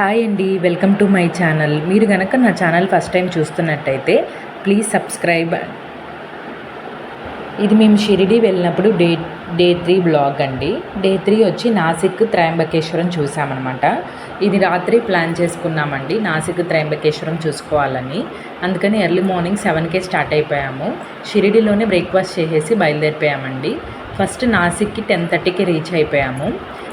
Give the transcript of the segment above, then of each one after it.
Hi అండి welcome to my channel. మీరు కనుక నా ఛానల్ ఫస్ట్ టైం చూస్తున్నట్టయితే ప్లీజ్ సబ్స్క్రైబ్. ఇది మేము షిరిడి వెళ్ళినప్పుడు డే డే త్రీ బ్లాగ్ అండి. డే త్రీ వచ్చి నాసిక్ త్రయంబకేశ్వరం చూసామన్నమాట. ఇది రాత్రి ప్లాన్ చేసుకున్నామండి నాసిక్ త్రయంబకేశ్వరం చూసుకోవాలని. అందుకని ఎర్లీ మార్నింగ్ సెవెన్కే స్టార్ట్ అయిపోయాము. షిరిడిలోనే బ్రేక్ఫాస్ట్ చేసేసి బయలుదేరిపోయామండి. ఫస్ట్ నాసిక్కి టెన్ థర్టీకి రీచ్ అయిపోయాము.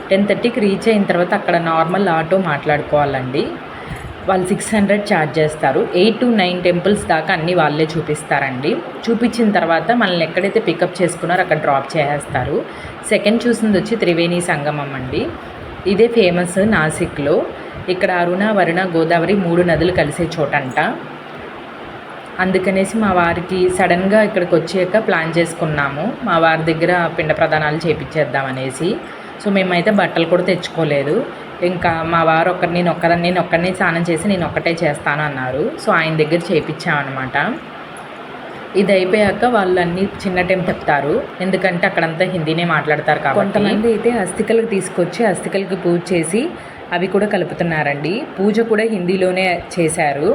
టెన్ థర్టీకి రీచ్ అయిన తర్వాత అక్కడ నార్మల్ ఆటో మాట్లాడుకోవాలండి. వాళ్ళు సిక్స్ హండ్రెడ్ ఛార్జ్ చేస్తారు. ఎయిట్ టు నైన్ టెంపుల్స్ దాకా అన్నీ వాళ్ళే చూపిస్తారండి. చూపించిన తర్వాత మనల్ని ఎక్కడైతే పికప్ చేసుకున్నారో అక్కడ డ్రాప్ చేసేస్తారు. సెకండ్ చూసింది వచ్చి త్రివేణి సంగమం అండి. ఇదే ఫేమస్ నాసిక్లో. ఇక్కడ అరుణ వరుణ గోదావరి మూడు నదులు కలిసే చోటంట. అందుకనేసి మా వారికి సడన్గా ఇక్కడికి వచ్చాక ప్లాన్ చేసుకున్నాము. మా వారి దగ్గర పిండ ప్రదానాలు చేపించేద్దామనేసి. సో మేమైతే బట్టలు కూడా తెచ్చుకోలేదు. ఇంకా మా వారు ఒక్కరి నేను ఒక్కరిని నేను ఒక్కరిని స్నానం చేసి నేను ఒక్కటే చేస్తాను అన్నారు. సో ఆయన దగ్గర చేయించామన్నమాట ఇది అయిపోయాక వాళ్ళు అన్ని చిన్న టైం చెప్తారు. ఎందుకంటే అక్కడంతా హిందీనే మాట్లాడతారు కాబట్టి. కొంతమంది అయితే అస్థికలకు తీసుకొచ్చి అస్థికలకి పూజ చేసి అవి కూడా కలుపుతున్నారండి. పూజ కూడా హిందీలోనే చేశారు.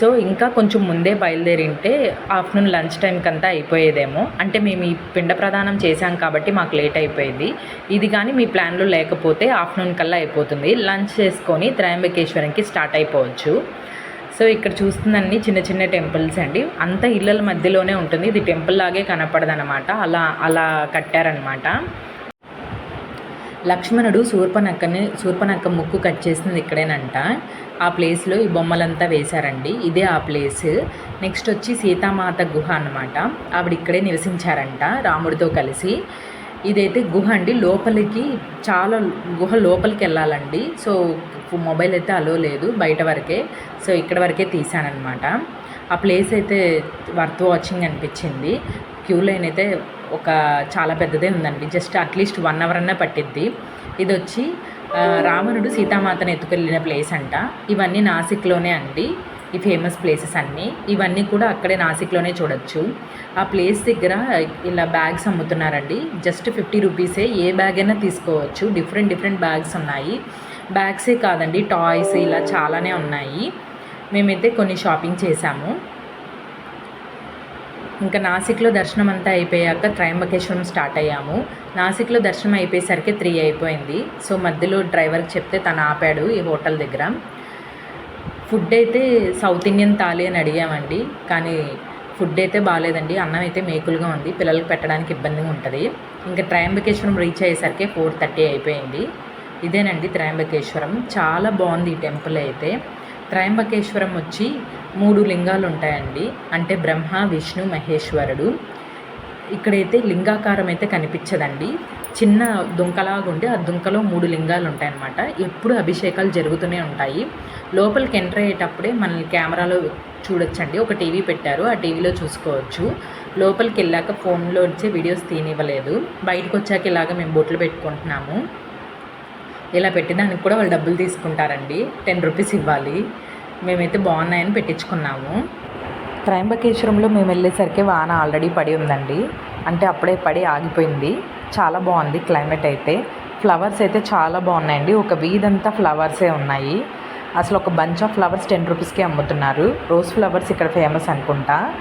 సో ఇంకా కొంచెం ముందే బయలుదేరింటే ఆఫ్టర్నూన్ లంచ్ టైంకి అంతా అయిపోయేదేమో. అంటే మేము ఈ పిండ ప్రదానం చేశాం కాబట్టి మాకు లేట్ అయిపోయింది. ఇది కానీ మీ ప్లాన్లో లేకపోతే ఆఫ్టర్నూన్ కల్లా అయిపోతుంది. లంచ్ చేసుకొని త్రయంబకేశ్వరంకి స్టార్ట్ అయిపోవచ్చు. సో ఇక్కడ చూస్తుందన్నీ చిన్న చిన్న టెంపుల్స్ అండి. అంత ఇళ్ళల మధ్యలోనే ఉంటుంది. ఇది టెంపుల్ లాగే కనపడదనమాట. అలా అలా కట్టారనమాట. లక్ష్మణుడు శూర్పనక్కని శూర్పనక్క ముక్కు కట్ చేసింది ఇక్కడేనంట. ఆ ప్లేస్లో ఈ బొమ్మలంతా వేశారండి. ఇదే ఆ ప్లేస్ నెక్స్ట్ వచ్చి సీతామాత గుహ అన్నమాట. ఆవిడ ఇక్కడే నివసించారంట రాముడితో కలిసి. ఇదైతే గుహ అండి. లోపలికి చాలా గుహ లోపలికి వెళ్ళాలండి. సో మొబైల్ అయితే అలో లేదు బయట వరకే. సో ఇక్కడ వరకే తీసానమాట ఆ ప్లేస్ అయితే వర్త్ వాచింగ్ అనిపించింది. క్యూ లైన్ అయితే ఒక చాలా పెద్దదే ఉందండి. జస్ట్ అట్లీస్ట్ వన్ అవర్ అన్నా పట్టిద్ది. ఇది వచ్చి రావణుడు సీతామాతను ఎత్తుకెళ్ళిన ప్లేస్ అంట. ఇవన్నీ నాసిక్లోనే అండి. ఈ ఫేమస్ ప్లేసెస్ అన్నీ. ఇవన్నీ కూడా అక్కడే నాసిక్లోనే చూడొచ్చు. ఆ ప్లేస్ దగ్గర ఇలా బ్యాగ్స్ అమ్ముతున్నారండి. జస్ట్ ఫిఫ్టీ రూపీసే ఏ బ్యాగ్ అయినా తీసుకోవచ్చు. డిఫరెంట్ డిఫరెంట్ బ్యాగ్స్ ఉన్నాయి. బ్యాగ్సే కాదండి టాయ్స్ ఇలా చాలానే ఉన్నాయి. మేమైతే కొన్ని షాపింగ్ చేశాము. ఇంకా నాసిక్లో దర్శనం అంతా అయిపోయాక త్రయంబకేశ్వరం స్టార్ట్ అయ్యాము. నాసిక్లో దర్శనం అయిపోయేసరికి త్రీ అయిపోయింది. సో మధ్యలో డ్రైవర్కి చెప్తే తను ఆపాడు ఈ హోటల్ దగ్గర. ఫుడ్ అయితే సౌత్ ఇండియన్ థాలీ అని అడిగామండి. కానీ ఫుడ్ అయితే బాగాలేదండి. అన్నం అయితే మేకులుగా ఉంది. పిల్లలకు పెట్టడానికి ఇబ్బందిగా ఉంటుంది. ఇంకా త్రయంబకేశ్వరం రీచ్ అయ్యేసరికి ఫోర్ థర్టీ అయిపోయింది. ఇదేనండి త్రయంబకేశ్వరం. చాలా బాగుంది ఈ టెంపుల్ అయితే. త్రయంబకేశ్వరం వచ్చి మూడు లింగాలు ఉంటాయండి అంటే బ్రహ్మ విష్ణు మహేశ్వరుడు. ఇక్కడైతే లింగాకారం అయితే కనిపించదండి. చిన్న దుంకలాగా ఉండి ఆ దుంకలో మూడు లింగాలు ఉంటాయన్నమాట ఎప్పుడు అభిషేకాలు జరుగుతూనే ఉంటాయి. లోపలికి ఎంటర్ అయ్యేటప్పుడే మనల్ని కెమెరాలో చూడొచ్చండి. ఒక టీవీ పెట్టారు. ఆ టీవీలో చూసుకోవచ్చు. లోపలికి వెళ్ళాక ఫోన్లో వచ్చే వీడియోస్ తీనివ్వలేదు. బయటకు వచ్చాక ఇలాగ మేము బొట్లు పెట్టుకుంటున్నాము. ఇలా పెట్టిదానికి కూడా వాళ్ళు డబ్బులు తీసుకుంటారండి. టెన్ రూపీస్ ఇవ్వాలి. మేమైతే బాగున్నాయని పెట్టించుకున్నాము. త్రయంబకేశ్వరంలో మేము వెళ్ళేసరికి వాన ఆల్రెడీ పడి ఉందండి. అంటే అప్పుడే పడి ఆగిపోయింది. చాలా బాగుంది క్లైమేట్ అయితే. ఫ్లవర్స్ అయితే చాలా బాగున్నాయండి. ఒక వీధంతా ఫ్లవర్సే ఉన్నాయి. అసలు ఒక బంచ్ ఆఫ్ ఫ్లవర్స్ టెన్ రూపీస్కే అమ్ముతున్నారు. రోజ్ ఫ్లవర్స్ ఇక్కడ ఫేమస్ అనుకుంటా.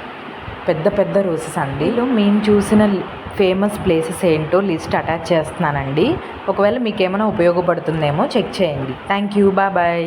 పెద్ద పెద్ద రోజెస్ అండి. మేము చూసిన ఫేమస్ ప్లేసెస్ ఏంటో లిస్ట్ అటాచ్ చేస్తున్నానండి. ఒకవేళ మీకు ఏమైనా ఉపయోగపడుతుందేమో చెక్ చేయండి. Thank you bye bye